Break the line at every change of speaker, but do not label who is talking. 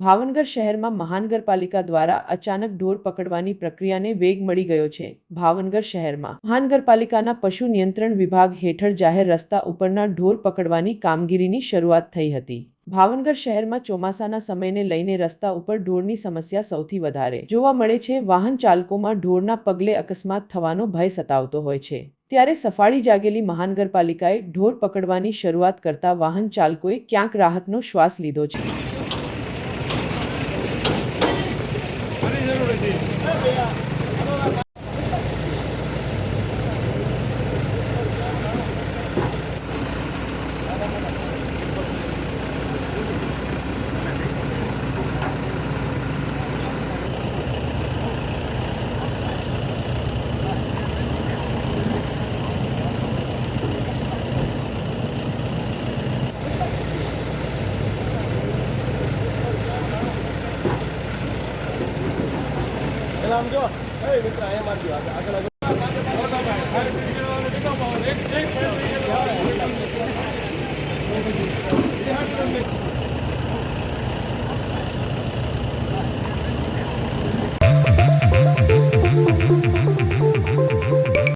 ભાવનગર શહેરમાં મહાનગરપાલિકા દ્વારા અચાનક ઢોર પકડવાની પ્રક્રિયાને વેગ મળી ગયો છે. ભાવનગર શહેરમાં મહાનગરપાલિકાના પશુ નિયંત્રણ વિભાગ હેઠળ જાહેર રસ્તા ઉપરના ઢોર પકડવાની કામગીરીની શરૂઆત થઈ હતી. ભાવનગર શહેરમાં ચોમાસાના સમયને લઈને રસ્તા ઉપર ઢોરની સમસ્યા સૌથી વધારે જોવા મળે છે. વાહન ચાલકોમાં ઢોરના પગલે અકસ્માત થવાનો ભય સતાવતો હોય છે. ત્યારે સફાળી જાગેલી મહાનગરપાલિકાએ ઢોર પકડવાની શરૂઆત કરતા વાહન ચાલકોએ ક્યાંક રાહતનો શ્વાસ લીધો છે.
对，那可以啊。આગળ.